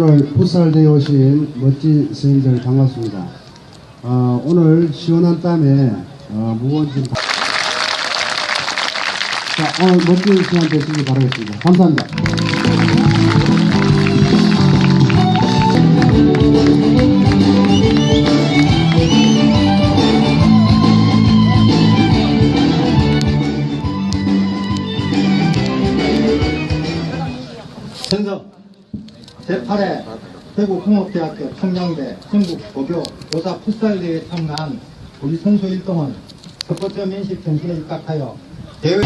오늘 풋살대에 오신 멋진 선생님들 반갑습니다. 어, 오늘 시원한 땀에 어, 무거운 짐. 다- 자, 오늘 멋진 시간 되시기 바라겠습니다. 감사합니다. 전석 제8회 대구공업대학교 청량대 전국 고교 교사 풋살대회에 참가한 우리 선수 1동은 첫 번째 면식 정신에 입각하여 대회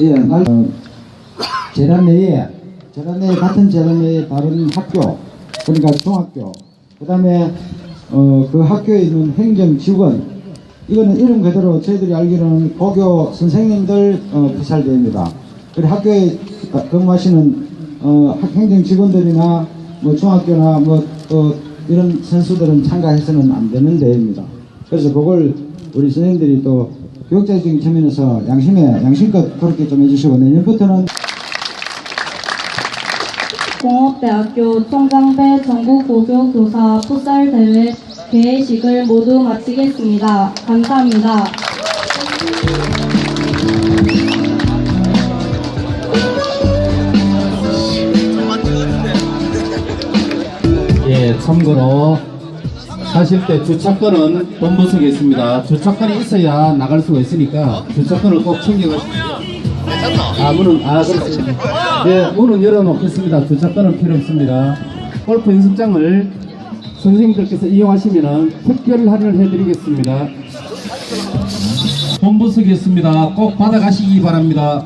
예, 날, 어, 재단 내에, 재단 내에, 같은 재단 내에 다른 학교, 그러니까 중학교, 그 다음에, 어, 그 학교에 있는 행정 직원, 이거는 이름 그대로 저희들이 알기로는 고교 선생님들, 어, 부살대입니다. 그리고 학교에 근무하시는, 어, 학- 행정 직원들이나, 뭐, 중학교나, 뭐, 또, 이런 선수들은 참가해서는 안 되는 대회입니다. 그래서 그걸 우리 선생님들이 또 교육자적인 측면에서 양심에 양심껏 그렇게 좀 해주시고 내년부터는 공업대학교 총장배 전국고교 교사 풋살대회 개회식을 모두 마치겠습니다. 감사합니다. 예, 참고로 사실 때 주차권은 본부석에 있습니다. 주차권이 있어야 나갈 수가 있으니까 주차권을 꼭 챙겨가십시오. 아, 문은, 아, 그렇습니다. 예, 문은 열어놓겠습니다. 주차권은 필요 없습니다. 골프 연습장을 선생님들께서 이용하시면 특별 할인을 해드리겠습니다. 본부석에 있습니다. 꼭 받아가시기 바랍니다.